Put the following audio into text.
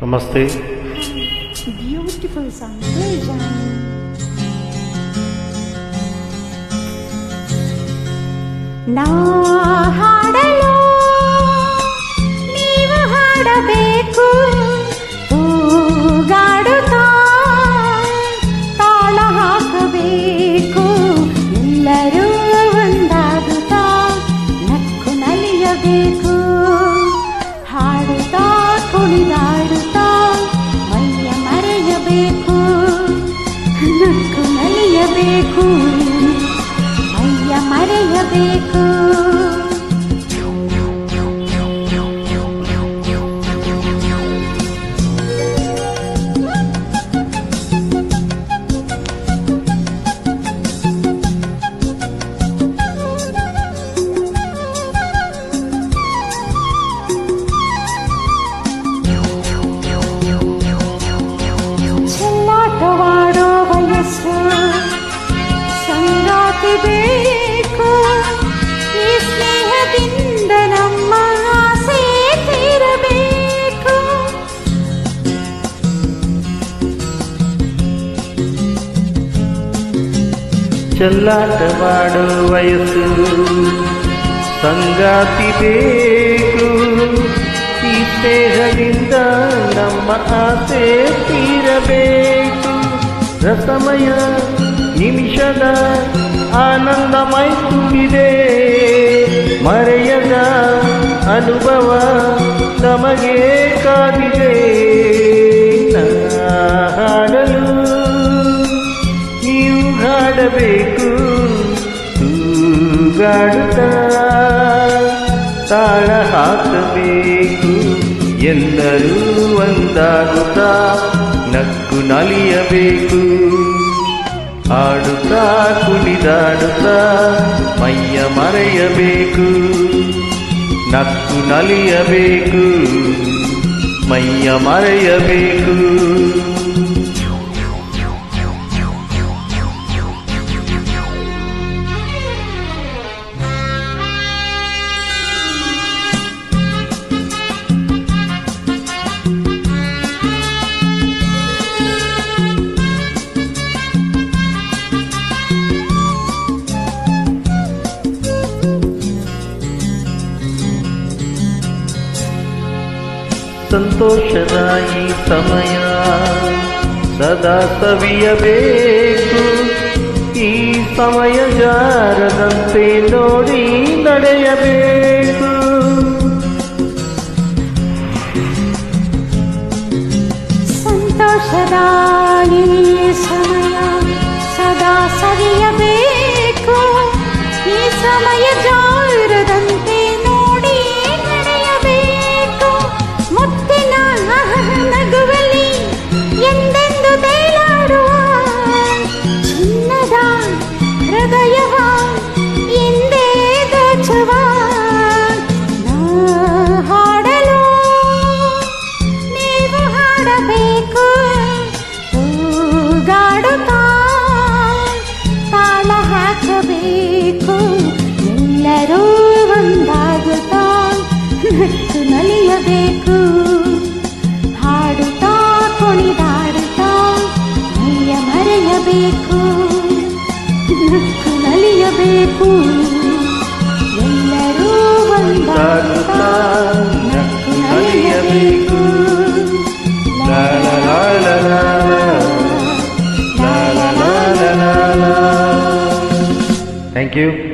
Namaste. Beautiful sound. Play, Jani. Nah. ನಲಿಯಬೇಕು ಅಯ್ಯ ಮರೆಯಬೇಕು. ಚೆಲ್ಲಾಟವಾಡೋ ವಯಸ್ಸು. ಸಂಗಾತಿ ಬೇಕು. ಈ ದೇಹದಿಂದ ನಮ್ಮ ಆಸೆ ತೀರಬೇಕು. ರಸಮಯ ನಿಮಿಷದ ಆನಂದಮಯ ತುಂಬಿದೆ ಮರೆಯದ ಅನುಭವ ನಮಗೆ ಕಾದಿದೆ. ಹಾಡಬೇಕು ತೂಗಾಡುತ್ತಾ ತಾಳ ಹಾಕಬೇಕು ಎಲ್ಲರೂ ಒಂದಾಗುತ್ತಾ ನಕ್ಕು ನಲಿಯಬೇಕು ಆಡುತ್ತಾ ಕುಣಿದಾಡುತ್ತಾ ಮೈಯ ಮರೆಯಬೇಕು ನಕ್ಕು ನಲಿಯಬೇಕು ಮೈಯ ಮರೆಯಬೇಕು ಸಂತೋಷದ ಈ ಸಮಯ. ಸದಾ ಸವಿಯಬೇಕು. ಈ ಸಮಯ ಜಾರದಂತೆ ನೋಡಿ ನಡೆಯಬೇಕು. ಸಂತೋಷದ ಈ ಸಮಯ ಸದಾ ಸವಿಯಬೇಕು. ಈ ಸಮಯ ನಕ್ಕು ನಲಿಯಬೇಕು ಹಾಡುತ್ತಾ ಕುಣಿದಾಡುತ್ತಾ ನಲಿಯ ಮರೆಯಬೇಕು ನಕ್ಕು ನಲಿಯಬೇಕು ಎಲ್ಲರೂ ಒಂದಾಗುತ್ತಾ ನಕ್ಕು ನಲಿಯಬೇಕು Thank ಲಾ